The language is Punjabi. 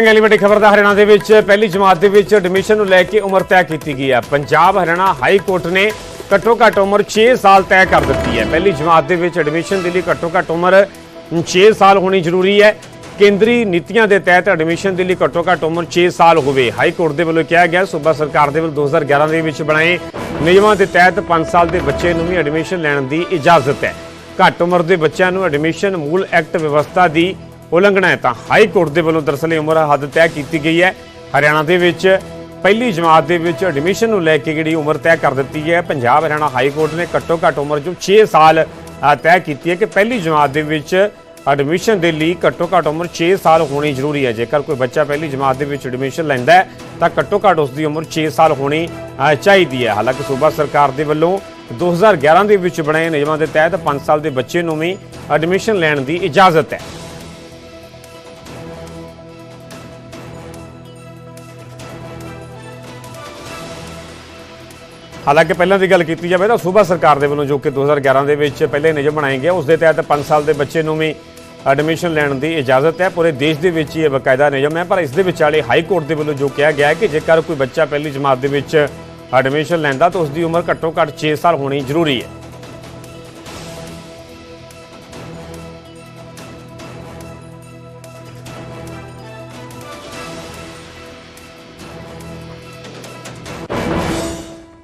ਅਗਲੀ ਵੱਡੀ ਖਬਰ ਦਾ ਹਰਿਆਣਾ ਦੇ ਵਿੱਚ, ਪਹਿਲੀ ਜਮਾਤ ਦੇ ਵਿੱਚ ਐਡਮਿਸ਼ਨ ਨੂੰ ਲੈ ਕੇ ਉਮਰ ਤੈਅ ਕੀਤੀ ਗਈ ਹੈ ਪੰਜਾਬ, ਹਰਿਆਣਾ ਹਾਈ ਕੋਰਟ ਨੇ ਘੱਟੋ ਘੱਟ ਉਮਰ 6 ਸਾਲ ਤੈਅ ਕਰ ਦਿੱਤੀ ਹੈ। ਪਹਿਲੀ ਜਮਾਤ ਦੇ ਵਿੱਚ ਐਡਮਿਸ਼ਨ ਦੇ ਲਈ ਘੱਟੋ ਘੱਟ ਉਮਰ 6 ਸਾਲ ਹੋਣੀ ਜ਼ਰੂਰੀ ਹੈ। ਕੇਂਦਰੀ ਨੀਤੀਆਂ ਦੇ ਤਹਿਤ ਐਡਮਿਸ਼ਨ ਦੇ ਲਈ ਘੱਟੋ ਘੱਟ ਉਮਰ 6 ਸਾਲ ਹੋਵੇ। ਹਾਈ ਕੋਰਟ ਦੇ ਵੱਲੋਂ ਕਿਹਾ ਗਿਆ, ਸੂਬਾ ਸਰਕਾਰ ਦੇ ਵੱਲੋਂ 2011 ਦੇ ਵਿੱਚ ਬਣਾਏ ਨਿਯਮਾਂ ਦੇ ਤਹਿਤ 5 ਸਾਲ ਦੇ ਬੱਚੇ ਨੂੰ ਵੀ ਐਡਮਿਸ਼ਨ ਲੈਣ ਦੀ ਇਜਾਜ਼ਤ ਹੈ। ਘੱਟ ਉਮਰ ਦੇ ਬੱਚਿਆਂ ਨੂੰ ਐਡਮਿਸ਼ਨ ਮੂਲ ਐਕਟ ਵਿਵਸਥਾ ਦੀ ਉਲੰਘਣਾ ਹੈ ਤਾਂ ਹਾਈ ਕੋਰਟ ਦੇ ਵੱਲੋਂ ਦਰਅਸਲ ਇਹ ਉਮਰ ਹੱਦ ਤੈਅ ਕੀਤੀ ਗਈ ਹੈ। ਹਰਿਆਣਾ ਦੇ ਵਿੱਚ ਪਹਿਲੀ ਜਮਾਤ ਦੇ ਵਿੱਚ ਐਡਮਿਸ਼ਨ ਨੂੰ ਲੈ ਕੇ ਜਿਹੜੀ ਉਮਰ ਤੈਅ ਕਰ ਦਿੱਤੀ ਹੈ। ਪੰਜਾਬ ਹਰਿਆਣਾ ਹਾਈ ਕੋਰਟ ਨੇ ਘੱਟੋ ਘੱਟ ਉਮਰ ਜੋ 6 ਸਾਲ ਤੈਅ ਕੀਤੀ ਹੈ ਕਿ ਪਹਿਲੀ ਜਮਾਤ ਦੇ ਵਿੱਚ ਐਡਮਿਸ਼ਨ ਦੇ ਲਈ ਘੱਟੋ ਘੱਟ ਉਮਰ 6 ਸਾਲ ਹੋਣੀ ਜ਼ਰੂਰੀ ਹੈ। ਜੇਕਰ ਕੋਈ ਬੱਚਾ ਪਹਿਲੀ ਜਮਾਤ ਦੇ ਵਿੱਚ ਐਡਮਿਸ਼ਨ ਲੈਂਦਾ ਹੈ, ਤਾਂ ਘੱਟੋ ਘੱਟ ਉਸ ਦੀ ਉਮਰ 6 ਸਾਲ ਹੋਣੀ ਚਾਹੀਦੀ ਹੈ। ਹਾਲਾਂਕਿ ਸੂਬਾ ਸਰਕਾਰ ਦੇ ਵੱਲੋਂ 2011 ਦੇ ਵਿੱਚ ਬਣਾਏ ਨਿਯਮਾਂ ਦੇ ਤਹਿਤ 5 ਸਾਲ ਦੇ ਬੱਚੇ ਨੂੰ ਵੀ ਐਡਮਿਸ਼ਨ ਲੈਣ ਦੀ ਇਜਾਜ਼ਤ ਹੈ। ਹਾਲਾਂਕਿ ਪਹਿਲਾਂ ਦੀ ਗੱਲ ਕੀਤੀ ਜਾਵੇ ਤਾਂ ਸੂਬਾ ਸਰਕਾਰ ਦੇ ਵੱਲੋਂ ਜੋ ਕਿ 2011 ਦੇ ਵਿੱਚ ਪਹਿਲੇ ਨਿਯਮ ਬਣਾਏ ਗਏ ਉਸ ਦੇ ਤਹਿਤ 5 ਸਾਲ ਦੇ ਬੱਚੇ ਨੂੰ ਵੀ ਐਡਮਿਸ਼ਨ ਲੈਣ ਦੀ ਇਜਾਜ਼ਤ ਹੈ। ਪੂਰੇ ਦੇਸ਼ ਦੇ ਵਿੱਚ ਹੀ ਇਹ ਬਕਾਇਦਾ ਨਿਯਮ ਹੈ, ਪਰ ਇਸ ਦੇ ਵਿਚਾਲੇ ਹਾਈ ਕੋਰਟ ਦੇ ਵੱਲੋਂ ਜੋ ਕਿਹਾ ਗਿਆ ਹੈ ਕਿ ਜੇਕਰ ਕੋਈ ਬੱਚਾ ਪਹਿਲੀ ਜਮਾਤ ਦੇ ਵਿੱਚ ਐਡਮਿਸ਼ਨ ਲੈਂਦਾ ਤਾਂ ਉਸ ਦੀ ਉਮਰ ਘੱਟੋ ਘੱਟ 6 ਸਾਲ ਹੋਣੀ ਜ਼ਰੂਰੀ ਹੈ।